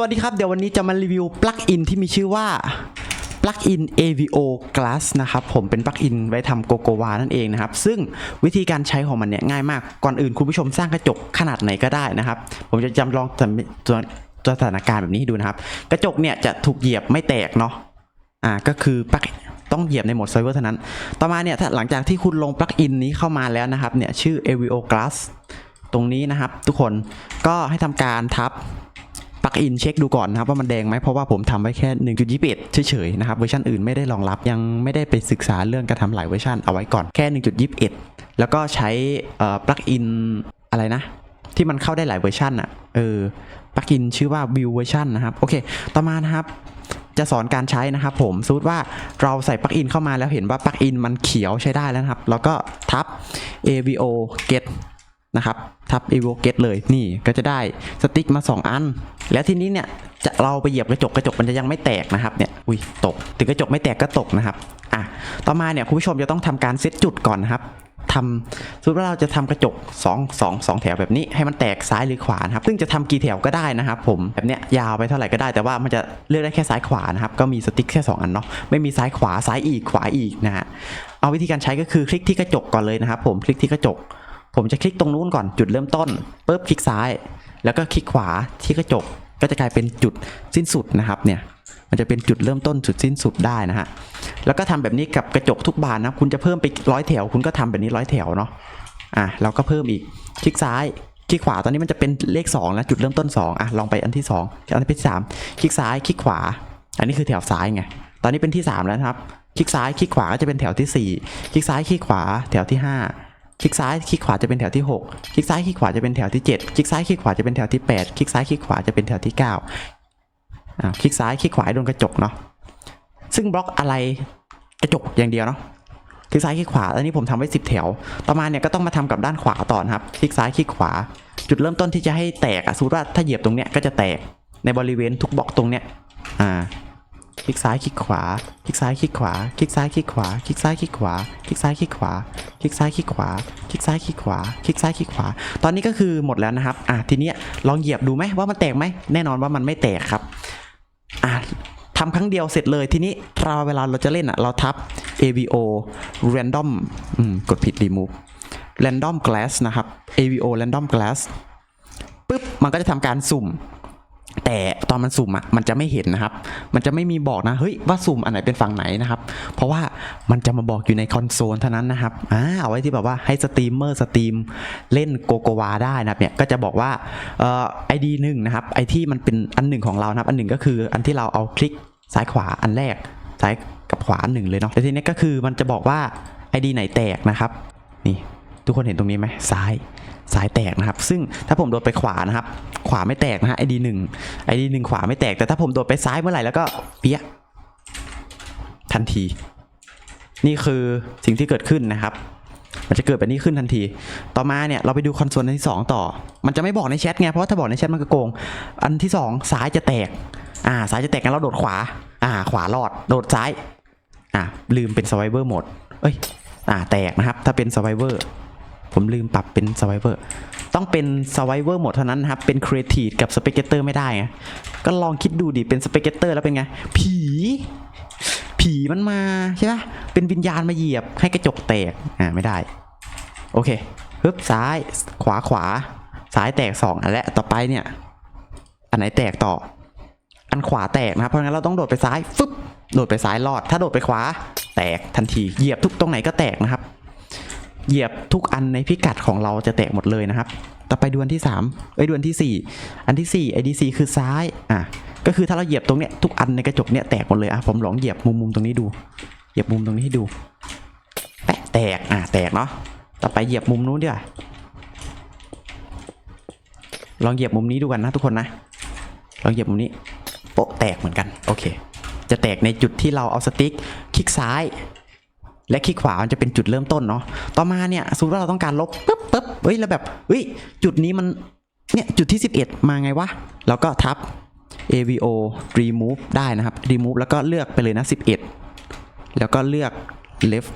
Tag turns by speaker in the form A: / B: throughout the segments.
A: วัสดีครับ เดี๋ยววันนี้จะมารีวิวปลั๊กอินที่มีชื่อว่าปลั๊กอิน AVO Glass นะครับผมเป็นปลั๊กอินไว้ทำโกโกวานั่นเองนะครับซึ่งวิธีการใช้ของมันเนี่ยง่ายมากก่อนอื่นคุณผู้ชมสร้างกระจกขนาดไหนก็ได้นะครับ ผมจะจำลองตัวสถานการณ์แบบนี้ดูนะครับ กระจกเนี่ยจะถูกเหยียบไม่แตกเนาะอ่าก็คือปลั๊กต้องเหยียบในโหมดเซิร์ฟเวอร์เท่านั้น ต่อมาเนี่ยถ้าหลังจากที่คุณลงปลั๊กอินนี้เข้ามาแล้วนะครับเนี่ยชื่อ AVO Glass ตรงนี้นะครับ ทุกคนก็ให้ทำการทับ ปลั๊กอินเช็คดูก่อนนะครับว่ามันแดงไหมเพราะว่าผมทำไว้แค่ 1.21 เฉยๆนะครับเวอร์ชันอื่นไม่ได้รองรับยังไม่ได้ไปศึกษาเรื่องการทำหลายเวอร์ชันเอาไว้ก่อนแค่ 1.21 แล้วก็ใช้ปลั๊กอินอะไรนะ ที่มันเข้าได้หลายเวอร์ชันอะเออปลั๊กอินชื่อว่า view version นะครับโอเค ต่อมานะครับจะสอนการใช้นะครับผมสมมติว่าเราใส่ปลั๊กอินเข้ามาแล้วเห็นว่าปลั๊กอินมันเขียวใช้ได้แล้วนะครับ แล้วก็ทับ AVO get นะครับ ทับ AVO get เลยนี่ก็จะได้สติ๊กมา 2 อัน แล้วทีนี้เนี่ยจะเราไปเหยียบกระจกกระจกมันจะยังไม่แตกนะครับเนี่ยอุ้ยตก ถึงกระจกไม่แตกก็ตกนะครับอะต่อมาเนี่ยคุณผู้ชมจะต้องทำการเซตจุดก่อนนะครับทำสมมติว่าเราจะทำกระจก 2 2 2 แถวแบบนี้ให้มันแตกซ้ายหรือขวานะครับ ซึ่งจะทำกี่แถวก็ได้นะครับ ผมแบบเนี้ยยาวไปเท่าไหร่ก็ได้แต่ว่ามันจะเลือกได้แค่ซ้ายขวานะครับ ก็มีสติ๊กแค่สองอันเนาะไม่มีซ้ายขวาซ้ายอีกขวาอีกนะฮะเอาวิธีการใช้ก็คือคลิกที่กระจกก่อนเลยนะครับ ผมคลิกที่กระจก ผมจะคลิกตรงนู้นก่อนจุดเริ่มต้นปุ๊บคลิกซ้าย แล้วก็คลิกขวาที่กระจกก็จะกลายเป็นจุดสิ้นสุดนะครับเนี่ยมันจะเป็นจุดเริ่มต้นจุดสิ้นสุดได้นะฮะแล้วก็ทำแบบนี้กับกระจกทุกบานนะคุณจะเพิ่มไปร้อยแถว คุณก็ทำแบบนี้ร้อยแถวเนาะอะเราก็เพิ่มอีกคลิกซ้ายคลิกขวาตอนนี้มันจะเป็นเลข2แล้วจุดเริ่มต้น 2อะลองไปอันที่ 2 อันที่สามคลิกซ้ายคลิกขวา อันนี้คือแถวซ้ายไงตอนนี้เป็นที่สามแล้วครับ คลิกซ้ายคลิกขวาก็จะเป็นแถวที่สี่คลิกซ้ายคลิกขวาแถวที่ห้า คลิกซ้ายคลิกขวาจะเป็นแถวที่ 6 คลิกซ้ายคลิกขวาจะเป็นแถวที่ 7 คลิกซ้ายคลิกขวาจะเป็นแถวที่ 8 คลิกซ้ายคลิกขวาจะเป็นแถวที่9อ่าคลิกซ้ายคลิกขวาโดนกระจกเนาะซึ่งบล็อกอะไรกระจกอย่างเดียวเนาะคลิกซ้ายคลิกขวาอันนี้ผมทำไว้ 10 แถว ต่อมาเนี่ยก็ต้องมาทำกับด้านขวาต่อนะครับ คลิกซ้ายคลิกขวา จุดเริ่มต้นที่จะให้แตกอะสมมติว่าถ้าเหยียบตรงเนี้ยก็จะแตกในบริเวณทุกบล็อกตรงเนี้ยอ่า คลิกซ้ายคลิกขวา คลิกซ้ายคลิกขวา คลิกซ้ายคลิกขวา คลิกซ้ายคลิกขวา คลิกซ้ายคลิกขวา คลิกซ้ายคลิกขวา คลิกซ้ายคลิกขวา คลิกซ้ายคลิกขวา ตอนนี้ก็คือหมดแล้วนะครับ อะทีเนี้ยลองเหยียบดูไหมว่ามันแตกไหม แน่นอนว่ามันไม่แตกครับ อะทำครั้งเดียวเสร็จเลยทีนี้เราเวลาเราจะเล่นอะเราทับ AVO random อืมกดผิด remove random glass นะครับ AVO random glass ปุ๊บมันก็จะทำการสุ่ม แต่ตอนมันสุ่มอะมันจะไม่เห็นนะครับ มันจะไม่มีบอกนะเฮ้ยว่าสุ่มอันไหนเป็นฝั่งไหนนะครับ เพราะว่ามันจะมาบอกอยู่ในคอนโซลเท่านั้นนะครับอ่าเอาไว้ที่แบบว่าให้สตรีมเมอร์สตรีมเล่นโกโกวาได้นะครับเนี่ยก็จะบอกว่าเอ่อไอดีหนึ่งนะครับไอที่มันเป็นอันหนึ่งของเรานะครับ อันหนึ่งก็คืออันที่เราเอาคลิกซ้ายขวาอันแรกซ้ายกับขวาอันหนึ่งเลยเนาะแต่ทีนี้ก็คือมันจะบอกว่าไอดีไหนแตกนะครับ นี่ ทุกคนเห็นตรงนี้ไหมซ้าย ซ้ายแตกนะครับ ซึ่งถ้าผมโดดไปขวานะครับ ขวาไม่แตกนะฮะไอดีหนึ่งไอดีหนึ่งขวาไม่แตกแต่ถ้าผมโดดไปซ้ายเมื่อไหร่แล้วก็เปี้ยทันที นี่คือสิ่งที่เกิดขึ้นนะครับ มันจะเกิดแบบนี้ขึ้นทันที ต่อมาเนี่ยเราไปดูคอนโซลอันที่ 2 ต่อ มันจะไม่บอกในแชทไงเพราะว่าถ้าบอกในแชทมันก็โกง อันที่ 2 ซ้ายจะแตก อ่าซ้ายจะแตกกันเราโดดขวา อ่า ขวารอด โดดซ้าย อ่าลืมเป็น survivor mode เอ้ยอ่าแตกนะครับ ถ้าเป็น survivor ผมลืมปรับเป็น survivor ต้องเป็น survivor หมดเท่านั้นนะครับ เป็น creative กับ spectator ไม่ได้ไงก็ลองคิดดูดิเป็น spectator แล้วเป็นไง ผี ผีมันมาใช่ปะเป็นวิญญาณมาเหยียบให้กระจกแตก อ่าไม่ได้ โอเคปึ๊บซ้ายขวาขวาซ้ายแตกสองอันและต่อไปเนี่ย อันไหนแตกต่อ อันขวาแตกนะครับ เพราะงั้นเราต้องโดดไปซ้ายฟึบโดดไปซ้ายรอด ถ้าโดดไปขวา แตกทันทีเหยียบทุกตรงไหนก็แตกนะครับ เหยียบทุกอันในพิกัดของเราจะแตกหมดเลยนะครับ ต่อไปดวนที่3เอ้ยดวนที่ 4 อันที่ 4 IDC คือซ้าย อะ ก็คือถ้าเราเหยียบตรงเนี้ยทุกอันในกระจกเนี้ยแตกหมดเลย อะ ผมลองเหยียบมุมมุมตรงนี้ดู เหยียบมุมตรงนี้ให้ดูแปะแตก อะ แตกเนาะ ต่อไปเหยียบมุมนู้นดีกว่า ลองเหยียบมุมนี้ดูกันนะทุกคนนะ ลองเหยียบมุมนี้ โปะแตกเหมือนกัน โอเค จะแตกในจุดที่เราเอาสติ๊กคลิกซ้าย และคลิกขวามันจะเป็นจุดเริ่มต้นเนาะต่อมาเนี่ยสมมติว่าเราต้องการลบปุ๊บปุ๊บเฮ้ยแล้วแบบเฮ้ยจุดนี้มันเนี่ยจุดที่ 11 มาไงวะแล้วก็ทับ AVO remove ได้นะครับ remove แล้วก็เลือกไปเลยนะ 11 แล้วก็เลือก left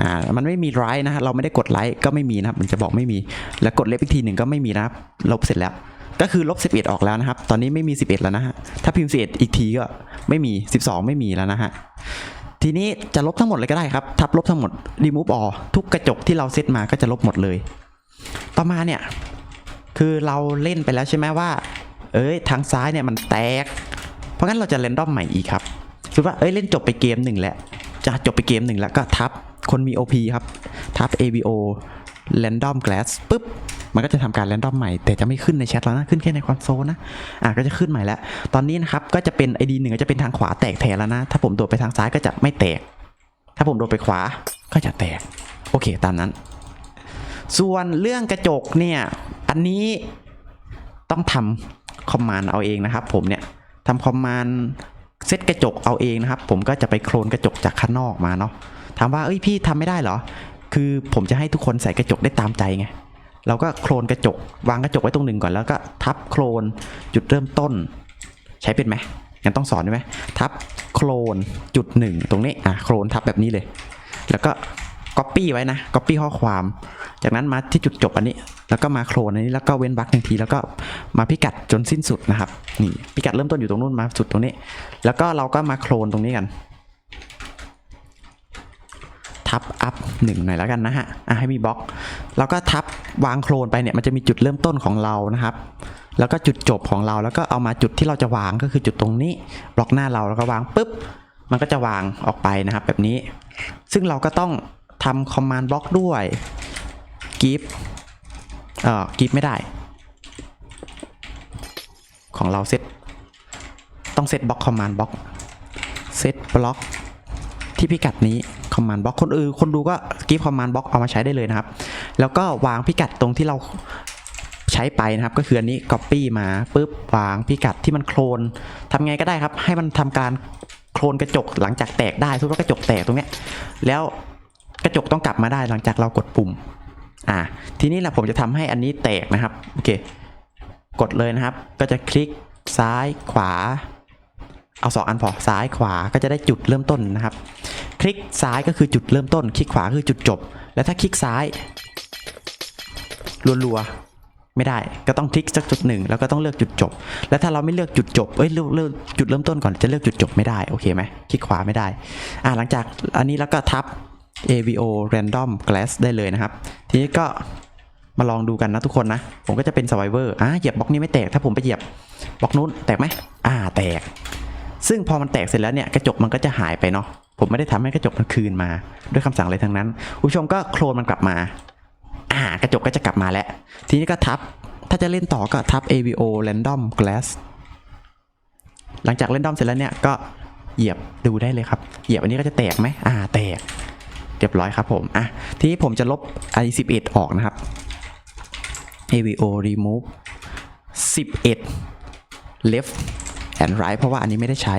A: อ่ามันไม่มี right นะฮะเราไม่ได้กด right ก็ไม่มีนะครับ มันจะบอกไม่มี แล้วกด left อีกทีหนึ่งก็ไม่มีนะครับ ลบเสร็จแล้ว ก็คือลบ 11 ออกแล้วนะครับ ตอนนี้ไม่มี 11 แล้วนะฮะ ถ้าพิมพ์11อีกทีก็ไม่มี 12 ไม่มีแล้วนะฮะ ทีนี้จะลบทั้งหมดเลยก็ได้ครับทับลบทั้งหมด remove all ทุกกระจกที่เราเซตมาก็จะลบหมดเลย ต่อมาเนี่ย คือเราเล่นไปแล้วใช่ไหมว่า เอ้ยทางซ้ายเนี่ยมันแตก เพราะงั้นเราจะเรนดอมใหม่อีกครับสมมติว่าเอ้ยเล่นจบไปเกมหนึ่งแล้วจะจบไปเกมหนึ่งแล้วก็ทับคนมี OP ครับ ทับ ABO random glass ปุ๊บ มันก็จะทำการ random ใหม่ แต่จะไม่ขึ้นในแชทแล้วนะ ขึ้นแค่ในคอนโซลนะ อะ ก็จะขึ้นใหม่แล้ว ตอนนี้นะครับ ก็จะเป็น ID หนึ่งก็จะเป็นทางขวาแตกแทนแล้วนะ ถ้าผมโดดไปทางซ้ายก็จะไม่แตก ถ้าผมโดดไปขวา ก็จะแตก โอเค ตามนั้น ส่วนเรื่องกระจกเนี่ย อันนี้ต้องทำคอมมานด์เอาเองนะครับ ผมเนี่ยทำคอมมานด์เซตกระจกเอาเองนะครับ ผมก็จะไปโคลนกระจกจากข้างนอกมาเนาะถามว่าเอ้ยพี่ทำไม่ได้เหรอ คือผมจะให้ทุกคนใส่กระจกได้ตามใจไงเราก็โคลนกระจก วางกระจกไว้ตรงหนึ่งก่อนแล้วก็ทับโคลนจุดเริ่มต้น ใช้เป็นไหมงั้นต้องสอนได้ไหมทับโคลนจุดหนึ่งตรงนี้อะโคลนทับแบบนี้เลย แล้วก็ Copy ไว้นะ Copy ข้อความ จากนั้นมาที่จุดจบอันนี้ แล้วก็มาโคลนอันนี้แล้วก็เว้นวรรคหนึ่งที แล้วก็มาพิกัดจนสิ้นสุดนะครับนี่พิกัดเริ่มต้นอยู่ตรงนู้นมาสุดตรงนี้ แล้วก็เราก็มาโคลนตรงนี้กัน ทับอัพหนึ่งหน่อยแล้วกันนะฮะอะให้มีบล็อก แล้วก็ทับวางโคลนไปเนี่ยมันจะมีจุดเริ่มต้นของเรานะครับ แล้วก็จุดจบของเราแล้วก็เอามาจุดที่เราจะวางก็คือจุดตรงนี้ บล็อกหน้าเราแล้วก็วางปุ๊บ มันก็จะวางออกไปนะครับ แบบนี้ ซึ่งเราก็ต้องทำคอมมานด์บล็อกด้วย give เอ่อ give ไม่ได้ ของเราเซตต้องเซตบล็อกคอมมานด์บล็อกเซตบล็อกที่พิกัดนี้ คอมมานด์บล็อกคนอื่นคนดูก็ give คอมมานด์บล็อกเอามาใช้ได้เลยนะครับ แล้วก็วางพิกัดตรงที่เราใช้ไปนะครับ ก็คืออันนี้ copy มาปุ๊บวางพิกัดที่มันโคลนทำไงก็ได้ครับ ให้มันทำการโคลนกระจกหลังจากแตกได้ทุกว่ากระจกแตกตรงเนี้ยแล้วกระจกต้องกลับมาได้หลังจากเรากดปุ่มอ่าทีนี้แหละผมจะทำให้อันนี้แตกนะครับโอเคกดเลยนะครับ ก็จะคลิกซ้ายขวา เอาสองอันพอซ้ายขวาก็จะได้จุดเริ่มต้นนะครับ ลิกซ้ายก็คือจุดเริ่มต้น คลิกขวาคือจุดจบ แล้วถ้าคลิกซ้ายรัวๆไม่ได้ก็ต้องคลิกสักจุดหนึ่งแล้วก็ต้องเลือกจุดจบ แล้วถ้าเราไม่เลือกจุดจบเอ้ยเลือกเลือกจุดเริ่มต้นก่อนจะเลือกจุดจบไม่ได้โอเคไหมคลิกขวาไม่ได้อ่าหลังจากอันนี้แล้วก็ทับ AVO Random Glass ได้เลยนะครับ ทีนี้ก็มาลองดูกันนะทุกคนนะ ผมก็จะเป็น Survivor อ่าเหยียบบล็อกนี้ไม่แตก ถ้าผมไปเหยียบบล็อกนู้นแตกไหมอ่าแตก ซึ่งพอมันแตกเสร็จแล้วเนี่ยกระจกมันก็จะหายไปเนาะ ผมไม่ได้ทำให้กระจกมันคืนมา ด้วยคำสั่งอะไรทั้งนั้นคุณผู้ชมก็โคลนมันกลับมาอ่ากระจกก็จะกลับมาแล้ว ทีนี้ก็ทับ ถ้าจะเล่นต่อก็ทับ AVO Random Glass หลังจากเล่นดอมเสร็จแล้วเนี่ยก็เหยียบดูได้เลยครับ เหยียบอันนี้ก็จะแตกไหมอ่าแตก เรียบร้อยครับผมอะทีนี้ผมจะลบ i 11ออกนะครับ AVO remove 11 left and right เพราะว่าอันนี้ไม่ได้ใช้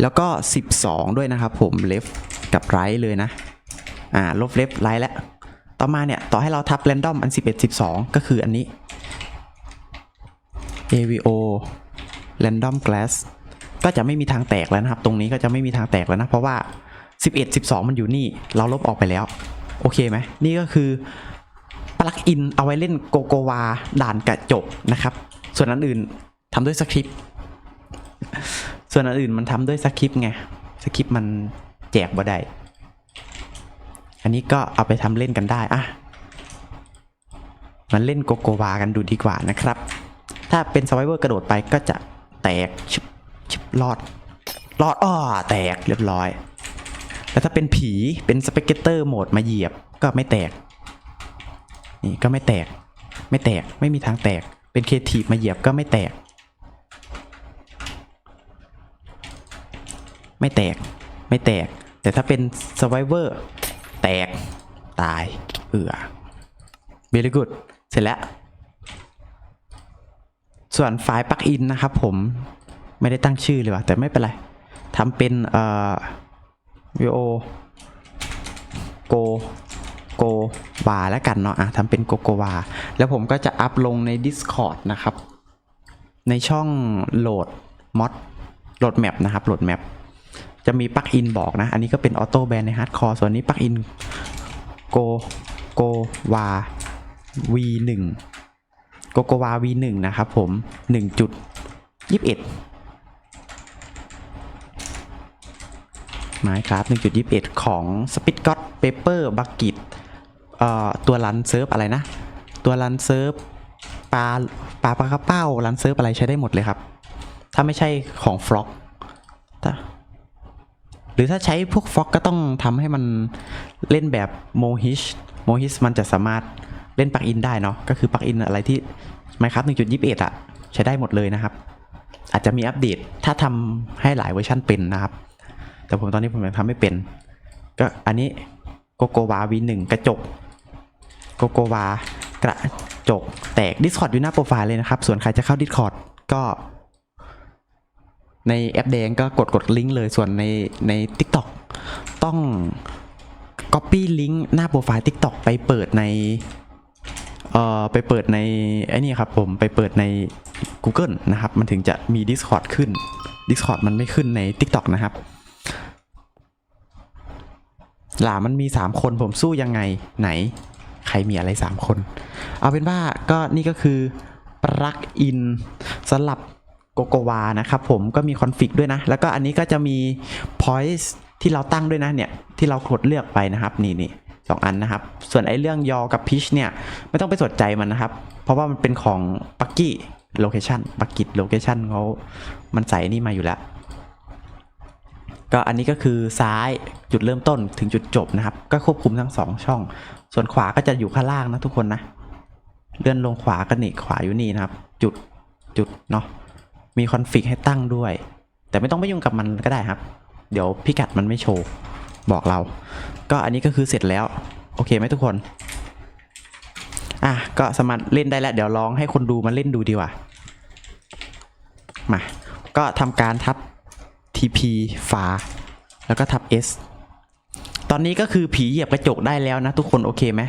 A: แล้วก็ 12 ด้วยนะครับผม left กับ right เลยนะ อ่าลบ left right แล้ว ต่อมาเนี่ย ต่อให้เราทับ random อัน 11 12 ก็คืออันนี้ AVO random glass ก็จะไม่มีทางแตกแล้วนะครับ ตรงนี้ก็จะไม่มีทางแตกแล้วนะ เพราะว่า 11 12 มันอยู่นี่ เราลบออกไปแล้ว โอเคไหม นี่ก็คือปลั๊กอินเอาไว้เล่นโกโกวาด่านกระจกนะครับ ส่วนอันอื่นทำด้วยสคริปต์ ส่วนอันอื่นมันทำด้วยสคริปต์ไงสคริปต์มันแจกบ่ได้ อันนี้ก็เอาไปทำเล่นกันได้อะมันเล่นโกโกวากันดูดีกว่านะครับ ถ้าเป็นสไวเวอร์กระโดดไปก็จะแตกชิบชิบรอดรอดอ้อแตกเรียบร้อย แล้วถ้าเป็นผีเป็นสเปกเตอร์โหมดมาเหยียบก็ไม่แตก นี่ก็ไม่แตก ไม่แตกไม่มีทางแตก เป็นเคทีฟมาเหยียบก็ไม่แตก ไม่แตกไม่แตก แต่ถ้าเป็นสไวเวอร์แตกตายเอือ very good เสร็จแล้ว ส่วนไฟล์ปลั๊กอินนะครับผมไม่ได้ตั้งชื่อเลยว่ะแต่ไม่เป็นไรทำเป็นเอ่อ VO Go Go วาแล้วกันเนาะอะทำเป็นโกโกวาแล้วผมก็จะอัพลงใน Discord นะครับ ในช่องโหลดมอดโหลดแมปนะครับโหลดแมป จะมีปลั๊กอินบอกนะ อันนี้ก็เป็นออโต้แบนในฮาร์ดคอร์ส่วนนี้ปลั๊กอิน Go Go วา V1 โกโกวา V1 นะครับผม 1.21ไม้ครับ 1.21 ของ s p i t g o t Paper Bucket เอ่อตัวรันเซิร์ฟอะไรนะ ตัวรันเซิร์ฟปลาปลาปลากระเป้ารันเซิร์ฟอะไรใช้ได้หมดเลยครับ ถ้าไม่ใช่ของฟล็อกถ้า หรือถ้าใช้พวกฟ็อกก็ต้องทำให้มันเล่นแบบโมฮิชโมฮิชมันจะสามารถเล่นปลักอินได้เนาะก็คือปลักอินอะไรที่ Minecraft 1.21อะใช้ได้หมดเลยนะครับ อาจจะมีอัปเดตถ้าทำให้หลายเวอร์ชันเป็นนะครับ แต่ผมตอนนี้ผมยังทำไม่เป็น ก็อันนี้โกโกวา V1 กระจกโกโกวากระจกแตก Discord อยู่หน้าโปรไฟล์เลยนะครับ ส่วนใครจะเข้า Discord ก็ ในแอปแดงก็กดกดลิงก์เลยส่วนในใน TikTok ต้อง Copy ลิงก์หน้าโปรไฟล์ TikTok ไปเปิดในเอ่อไปเปิดในไอ้นี่ครับผมไปเปิดใน Google นะครับ มันถึงจะมี Discord ขึ้น Discord มันไม่ขึ้นใน TikTok นะครับ หลามันมี 3 คนผมสู้ยังไงไหน ใครมีอะไร 3 คน เอาเป็นว่าก็นี่ก็คือปลั๊กอินสำหรับ โกโกวานะครับผมก็มีคอนฟิกด้วยนะ แล้วก็อันนี้ก็จะมี point ที่เราตั้งด้วยนะเนี่ยที่เรากดเลือกไปนะครับนี่นี่สองอันนะครับ ส่วนไอ้เรื่องยอกับพิชเนี่ยไม่ต้องไปสนใจมันนะครับ เพราะว่ามันเป็นของปักกี้โลเคชันปักกิ t โลเคชันเขามันใส่นี่มาอยู่แล้ว ก็อันนี้ก็คือซ้ายจุดเริ่มต้นถึงจุดจบนะครับ ก็ควบคุมทั้งสองช่อง ส่วนขวาก็จะอยู่ข้างล่างนะทุกคนนะ เลื่อนลงขวาก็นี่ขวาอยู่นี่นะครับ จุดจุดเนาะ มีคอนฟิกให้ตั้งด้วย แต่ไม่ต้องไปยุ่งกับมันก็ได้ครับ เดี๋ยวพิกัดมันไม่โชว์บอกเรา ก็อันนี้ก็คือเสร็จแล้ว โอเคไหมทุกคน อะก็สามารถเล่นได้แล้ว เดี๋ยวลองให้คนดูมาเล่นดูดีกว่า มา ก็ทำการทับ TP ฝา แล้วก็ทับ S ตอนนี้ก็คือผีเหยียบกระจกได้แล้วนะ ทุกคนโอเคไหม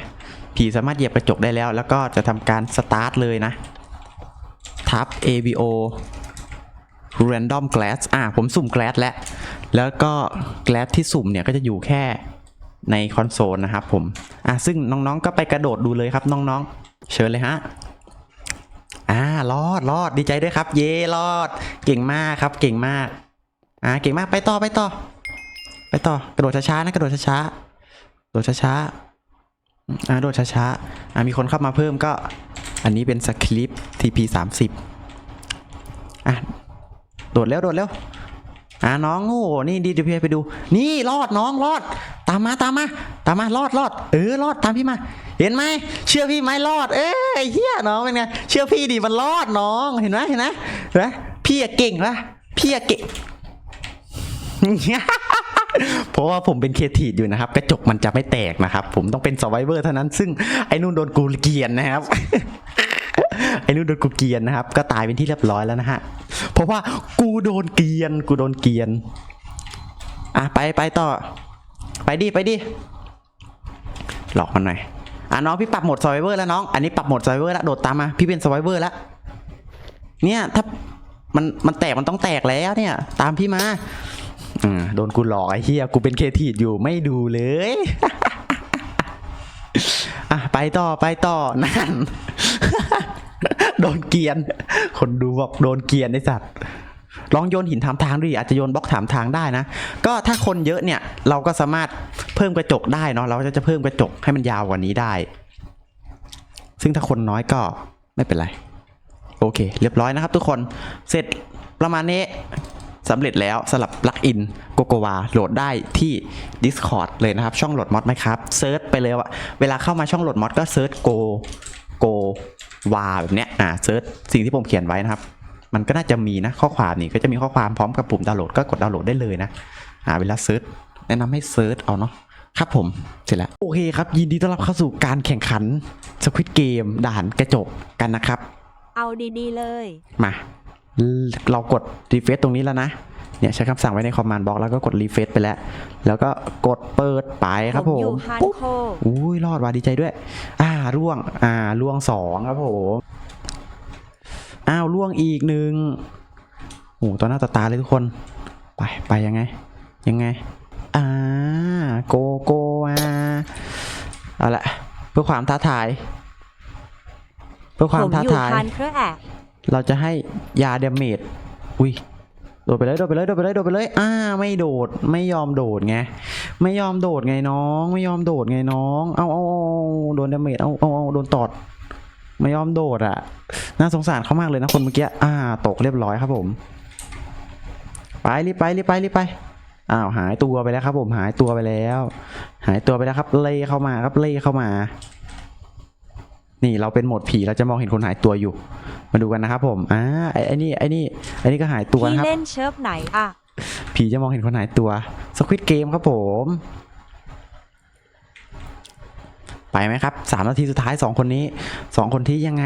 A: ผีสามารถเหยียบกระจกได้แล้ว แล้วก็จะทำการสตาร์ทเลยนะ ทับ ABO Random Glass อ่าผมสุ่ม Glass แล้ว แล้วก็ Glass ที่สุ่มเนี่ยก็จะอยู่แค่ในคอนโซลนะครับผม อ่าซึ่งน้องๆก็ไปกระโดดดูเลยครับน้องๆ เชิญเลยฮะ อ่ารอดรอดดีใจด้วยครับ เย่รอด เก่งมากครับ เก่งมาก อ่าเก่งมากไปต่อไปต่อ ไปต่อกระโดดช้าๆนะกระโดดช้าๆกระโดดช้าๆอ่ากระโดดช้าๆอ่ามีคนเข้ามาเพิ่มก็ อันนี้เป็นสคริปต์ TP 30อะ โดดแล้วโดดแล้วอ่าน้องโอ้โหนี่ดีดีพีไปดู นี่รอดน้องรอด ตามมาตามมาตามมารอดรอดเออรอดตามพี่มา เห็นไหมเชื่อพี่ไหมรอด เอ้ยเฮียน้องเป็นไงเชื่อพี่ดิมันรอดน้องเห็นไหมเห็นไหมเห็นไหมพี่อะเก่งปะพี่อะเก่งเพราะว่าผมเป็นเคทีดอยู่นะครับ กระจกมันจะไม่แตกนะครับ ผมต้องเป็น s u r v i v o r เท่านั้น ซึ่งไอ้นู่นโดนกูเกียนนะครับ ไอ้นู่นโดนกูเกียนนะครับ ก็ตายเป็นที่เรียบร้อยแล้วนะฮะ เพราะว่ากูโดนเกียน กูโดนเกียน อะไปไปต่อ ไปดิไปดิ หลอกมันหน่อย อะน้องพี่ปรับโหมด s u r v i v o r แล้วน้อง อันนี้ปรับโหมด s u r v i v o r แล้วโดดตามมา พี่เป็น s u r v i v o r แล้ว เนี่ยถ้ามันมันแตกมันต้องแตกแล้วเนี่ย ตามพี่มาอืมโดนกูหลอกไอ้เฮียกูเป็นเคทีดอยู่ไม่ดูเลยอะไปต่อไปต่อนั่น โดนเกียน คนดูบอกโดนเกียนไอ้สัตว์ลองโยนหินถามทางดิอาจจะโยนบล็อกถามทางได้นะ ก็ถ้าคนเยอะเนี่ย เราก็สามารถเพิ่มกระจกได้เนาะเราก็จะเพิ่มกระจกให้มันยาวกว่านี้ได้ ซึ่งถ้าคนน้อยก็ไม่เป็นไร โอเค เรียบร้อยนะครับทุกคนเสร็จประมาณนี้สำเร็จแล้วสำหรับปลักอินโกโกวาโหลดได้ที่ Discord เลยนะครับ ช่องโหลดมอดไหมครับเซิร์ชไปเลยว่าเวลาเข้ามาช่องโหลดมอดก็เซิร์ชโกโก วาแบบเนี้ยอ่าเซิร์ชสิ่งที่ผมเขียนไว้นะครับ มันก็น่าจะมีนะข้อความนี่ก็จะมีข้อความพร้อมกับปุ่มดาวน์โหลดก็กดดาวน์โหลดได้เลยนะอ่าเวลาเซิร์ชแนะนำให้เซิร์ชเอาเนาะครับผมเสร็จแล้วโอเคครับ ยินดีต้อนรับเข้าสู่การแข่งขันสควิตเกมด่านกระจกกันนะครับ
B: เอาดีๆเลย
A: มา เรากดรีเฟซตรงนี้แล้วนะ เนี่ยใช้คำสั่งไว้ในคอมมานด์บล็อกแล้วก็กดรีเฟซไปแล้ว แล้วก็กดเปิดไปครับผม
B: อยู่ฮาร์ด
A: ปุ๊บ
B: โค
A: อุ้ยรอดว่ะดีใจด้วย อ่าร่วงอ่าร่วงสองครับผมอ้าวร่วงอีกหนึ่งโอ้โหตอนหน้าต่อตาเลยทุกคน ไปไปยังไง ยังไง อ่าโกโกอ่าเอาละเพื่อความท้าทาย เพื่อความ
B: ผม
A: ท้า
B: อยู่
A: ทาย
B: ทานเครือแอะ
A: เราจะให้ยาเดเมจอุ้ยโดดไปเลยโดดไปเลยโดดไปเลยโดดไปเลยอ่าไม่โดดไม่ยอมโดดไงไม่ยอมโดดไงน้อง ไม่ยอมโดดไงน้องเอาเอาเอาโดนเดเมจเอาเอาเอาโดนตอด ไม่ยอมโดดอะน่าสงสารเขามากเลยนะคนเมื่อกี้อ่า ตกเรียบร้อยครับผม ไปรีบไปรีบไปรีบไปอ้าวหายตัวไปแล้วครับ ผมหายตัวไปแล้ว หายตัวไปแล้วครับ เล่เข้ามาครับเล่เข้ามา นี่เราเป็นโหมดผีเราจะมองเห็นคนหายตัวอยู่ มาดูกันนะครับผมอ่าไอ้ไอ้นี่ไอ้นี่ไอ้นี่ก็หายตัว
B: พี่
A: นะครับ
B: เล่นเชิร์ฟไหนอะ
A: ผีจะมองเห็นคนหายตัวสควิตเกมครับผม ไปไหมครับสามนาทีสุดท้ายสองคนนี้สองคนที่ยังไง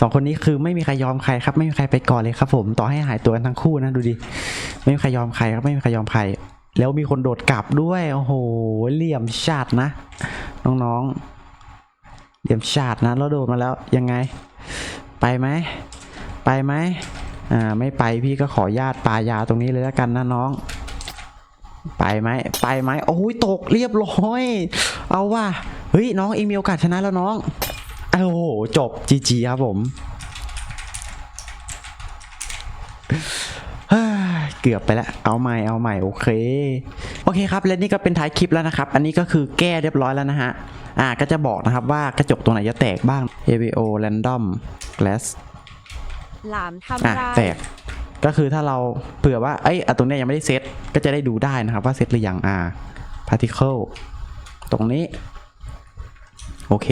A: สองคนนี้คือไม่มีใครยอมใครครับ ไม่มีใครไปก่อนเลยครับ ผมต่อให้หายตัวกันทั้งคู่นะดูดิไม่มีใครยอมใครครับไม่มีใครยอมใคร แล้วมีคนโดดกลับด้วยโอ้โหเหลี่ยมชาตินะ น้องๆ เหลี่ยมชาตินะแล้วโดดมาแล้วยังไง ไปไหมไปไหมอ่าไม่ไปพี่ก็ขอญาตปายาตรงนี้เลยแล้วกันนะน้อง ไปไหมไปไหมโอ้ยตกเรียบร้อย เอาว่าเฮ้ยน้องเองมีโอกาสชนะแล้วน้องโอ้โหจบจีจีครับผม เฮ้ยเกือบไปแล้ว เอาใหม่ เอาใหม่ โอเค โอเคครับ และนี่ก็เป็นท้ายคลิปแล้วนะครับ อันนี้ก็คือแก้เรียบร้อยแล้วนะฮะ อ่า ก็จะบอกนะครับว่ากระจกตรงไหนจะแตกบ้าง AVO Random Glass
B: หลามทำ
A: อะ
B: ไร
A: แตก ก็คือถ้าเราเผื่อว่า เอ้ยอะตรงเนี้ยยังไม่ได้เซต ก็จะได้ดูได้นะครับว่าเซตหรือยัง อ่า particle ตรงนี้ โอเค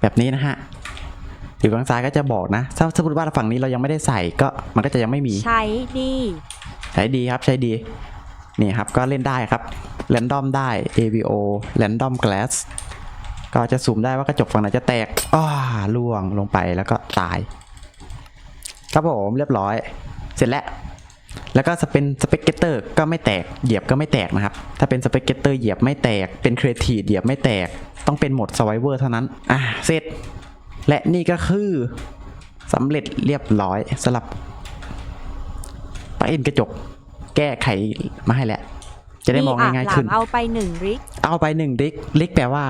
A: แบบนี้นะฮะ อยู่ข้างซ้ายก็จะบอกนะ ถ้าสมมติว่าฝั่งนี้เรายังไม่ได้ใส่ก็มันก็จะยังไม่มี
B: ใช้ดี
A: ใช้ดีครับใช้ดี นี่ครับก็เล่นได้ครับ random ได้ AVO random glass ก็จะซูมได้ว่ากระจกฝั่งไหนจะแตกอ้าล่วงลงไปแล้วก็ตาย ครับผมเรียบร้อย เสร็จแล้ว แล้วก็เป็นสเปกเกเตอร์ก็ไม่แตก เหยียบก็ไม่แตกนะครับ ถ้าเป็นสเปกเกเตอร์เหยียบไม่แตก เป็นครีเอทีฟเหยียบไม่แตก ต้องเป็นโหมดสไวเวอร์เท่านั้น อะ เสร็จ และนี่ก็คือสำเร็จเรียบร้อยสำหรับ ปลาเอ็นกระจก แก้ไขมาให้แล้วจะได้มอง
B: อะ
A: ง่าย
B: ห
A: ๆ
B: ลา
A: ขึ้น
B: มเอาไปหนึ่งริก
A: เอาไปหนึ่งดิกลิกแปลว่า